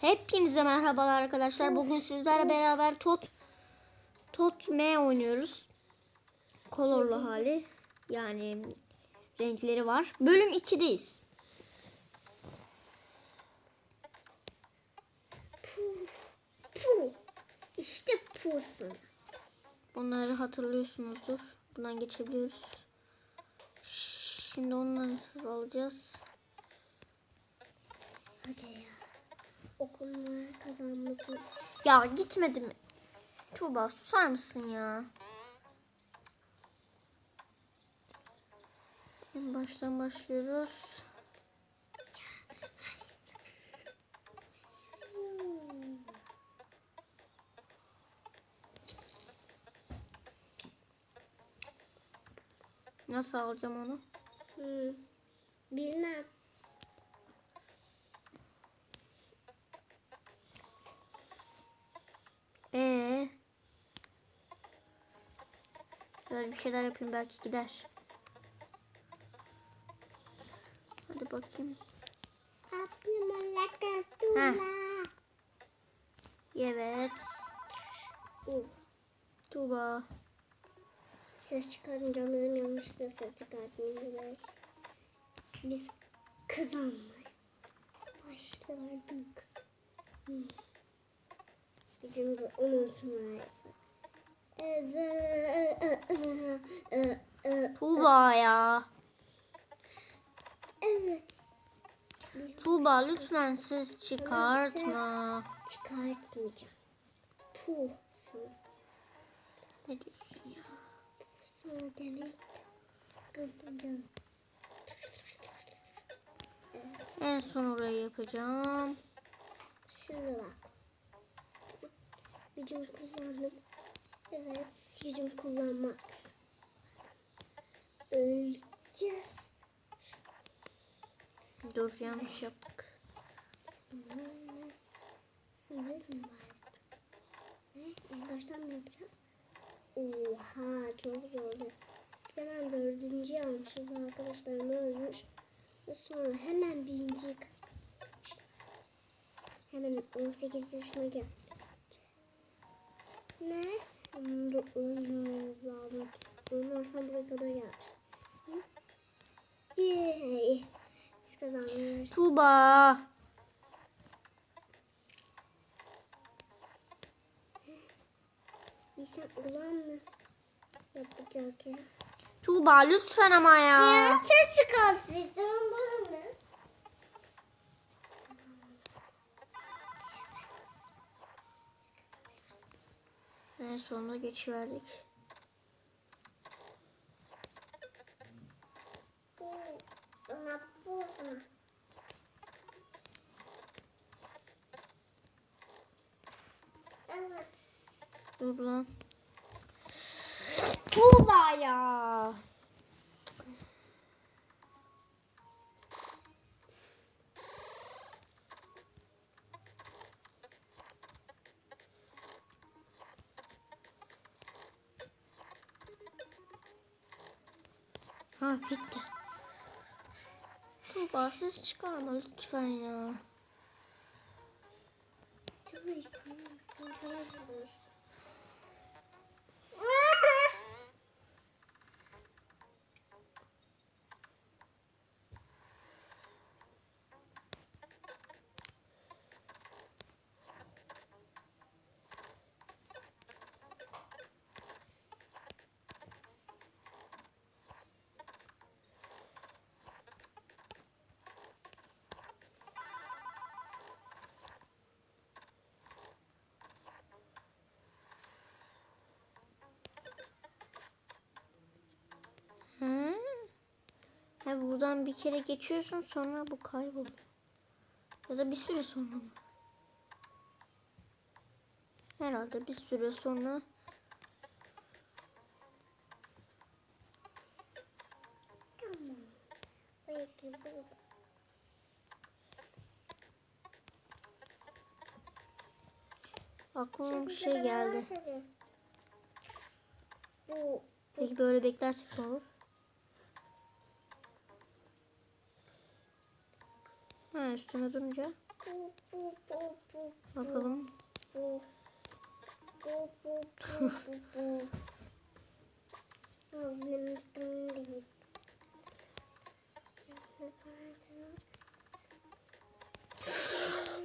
Hepinize merhabalar arkadaşlar. Bugün sizlerle beraber Tot Tot M oynuyoruz. Kolorlu hali. Yani renkleri var. Bölüm 2'deyiz. Pu. İşte pusun. Bunları hatırlıyorsunuzdur. Buradan geçebiliyoruz. Şimdi onları alacağız? Hadi ya. Okullar kazanması. Ya gitmedi mi? Tuğba susar mısın ya? En baştan başlıyoruz. Nasıl alacağım onu? Hmm. Bilmem. Ee. Böyle bir şeyler yapayım belki gider. Hadi bakayım. Heh. Evet. Tuğba. Ses çıkarınca benim yanlışlıkla ses çıkartmayı Biz kazanmaya başladık. Gücümüzü unutmayız. Tuğba ya. Evet. Tuğba lütfen ses çıkartma. Çıkartmayacağım. Puh sana. Ne diyorsun ya? Sana demek canım. Evet. En son orayı yapacağım. Şimdi bak. Gücüm kullandım. Evet, gücüm kullanmak. Öleceğiz. Dur yanlış yaptık. Sınırız mı var? Ne? En baştan mı yapacağız? Oha çok zordu. Biz hemen dördüncüyü almışız arkadaşlarım ölmüş. Ve sonra hemen birinciyi kapmışlar. Hemen 18 yaşına gel. Ne? Onu da ölmemiz lazım. Ölmezsem buraya kadar gelmiş. Yay. Biz kazanıyoruz. Tuğba. İnsan ulan mı yapacak ya? Tuğba lütfen ama ya. ses çıkartacağım bana ne? En sonunda geçiverdik. Bu sana bu sana. Evet. Dur lan. Tuğba ya. Ha bitti. Tuğba ses çıkarma lütfen ya. Tabii ki. Tabii ki. Hı? Ha, buradan bir kere geçiyorsun sonra bu kayboluyor. Ya da bir süre sonra mı? Herhalde bir süre sonra aklıma bir şey geldi. Peki böyle beklersek ne olur? Ha, üstüne durunca bakalım.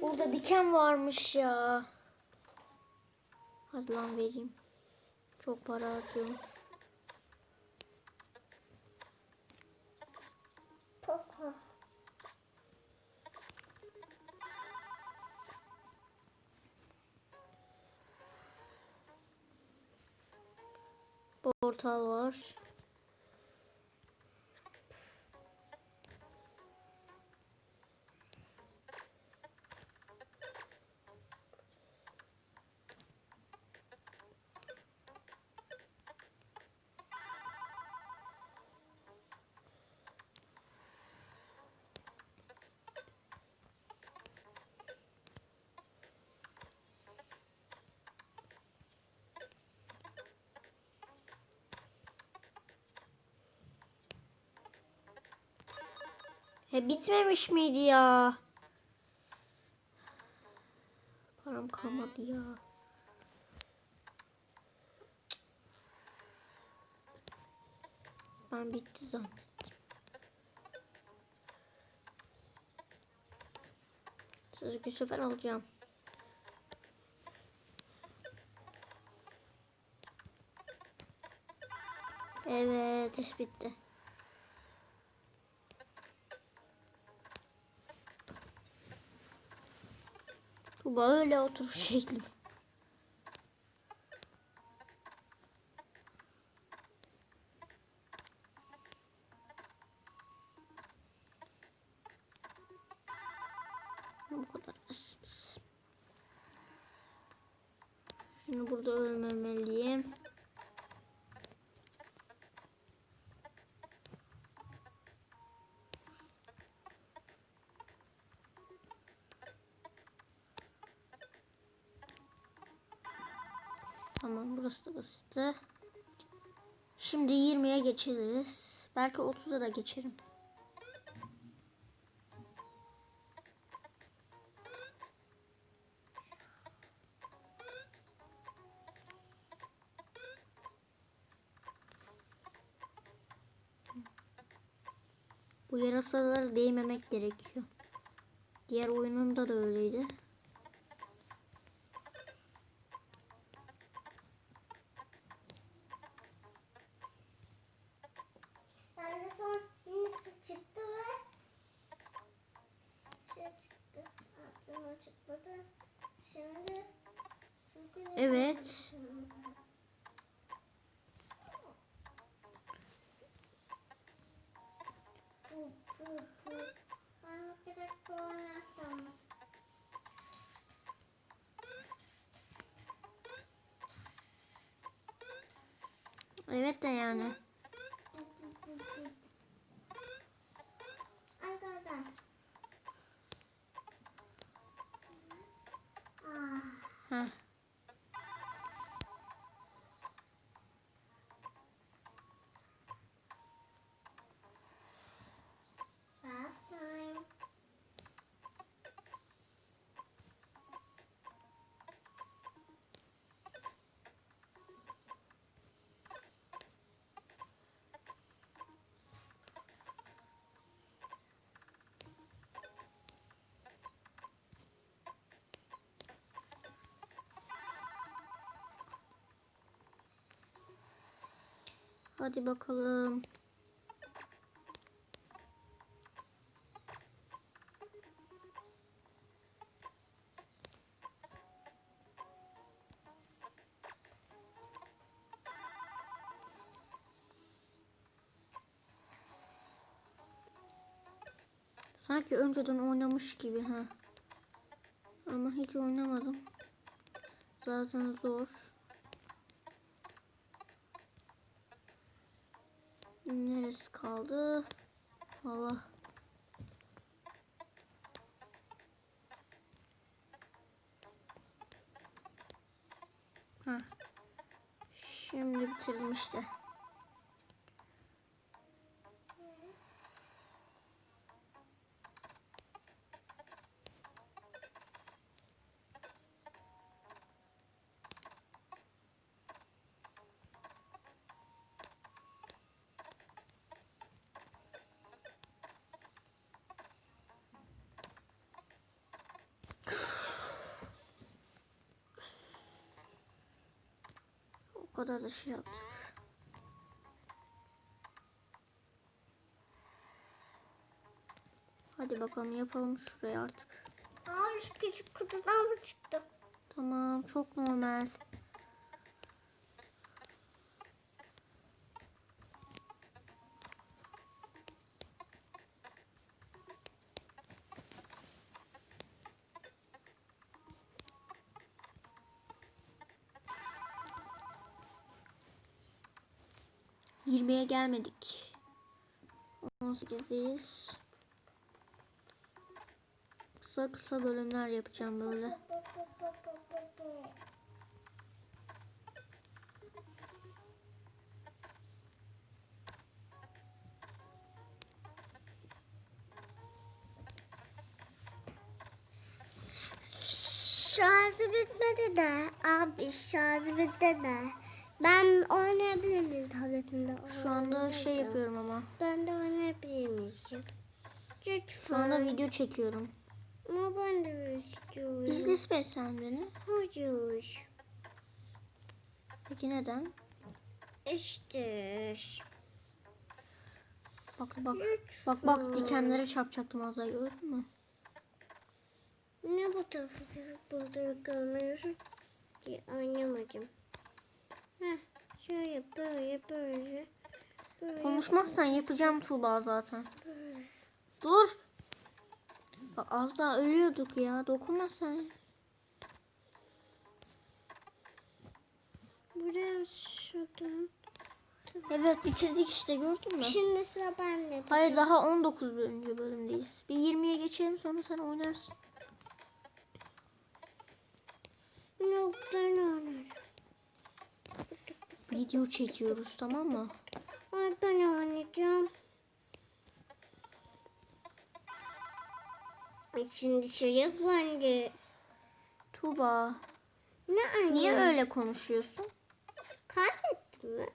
Burada diken varmış ya. Hadi lan vereyim. Çok para harcıyorum. Portal var. He bitmemiş miydi ya? Param kalmadı ya. Ben bitti zannettim. Sizi bir sefer alacağım. Evet bitti. Böyle oturuş şekli. Bu kadar basit. Şimdi burada ölmemeliyim. Da basitti. Şimdi 20'ye geçeriz. Belki 30'a da geçerim. Bu yarasalara değmemek gerekiyor. Diğer oyununda da öyleydi. Bende son minisi çıktı ve şey çıktı. Aklıma çıkmadı. Şimdi çünkü Evet. Evet de yani. Hadi bakalım. Sanki önceden oynamış gibi ha. Ama hiç oynamadım. Zaten zor. Neresi kaldı? Allah. Ha. Şimdi bitirdim kadar da şey yaptık. Hadi bakalım yapalım şuraya artık. Şu küçük kutudan mı çıktı? Tamam çok normal. Gelmedik. 18'deyiz. Kısa kısa bölümler yapacağım böyle. Şarjı bitmedi de. Abi şarjı bitti de. Ben oynayabilir miyim tabletimde? Şu anda şey yapıyorum ama. Ben de oynayabilir miyim? Lütfen. Şu anda video çekiyorum. Ama ben de istiyorum. İzle sen beni. Hayır. Peki neden? İşte. Bak bak. Lütfen. Bak bak dikenlere çarpacaktım az daha gördün mü? Ne bu tarafı burada görmüyorsun ki anlamadım. Heh, şöyle böyle böyle. böyle Konuşmazsan yapacağım Tuğba zaten. böyle. Dur. Bak az daha ölüyorduk ya. Dokunma sen. Buraya şuradan. Evet bitirdik işte gördün mü? Şimdi sıra bende. Hayır daha 19 bölümce bölümdeyiz. Bir 20'ye geçelim sonra sen oynarsın. Video çekiyoruz tamam mı? Ay ben oynayacağım. Ay Şimdi çocuk bende. Tuğba Ne anne? niye öyle konuşuyorsun? Kaybettin mi?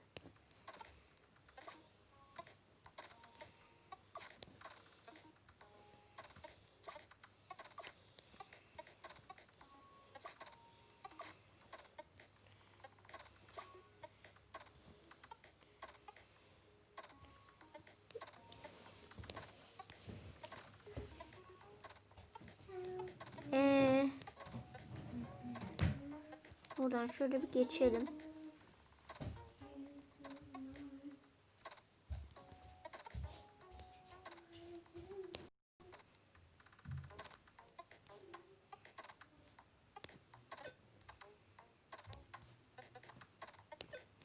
Buradan şöyle bir geçelim.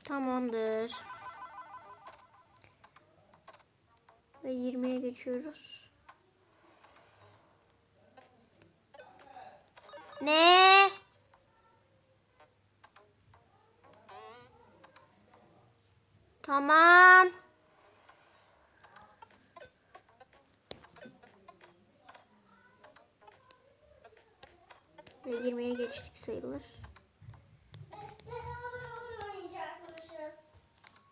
Tamamdır. Ve 20'ye geçiyoruz. Tamam. Ve 20'ye geçtik sayılır.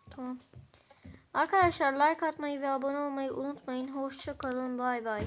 Tamam. Arkadaşlar like atmayı ve abone olmayı unutmayın. Hoşça kalın. Bay bay.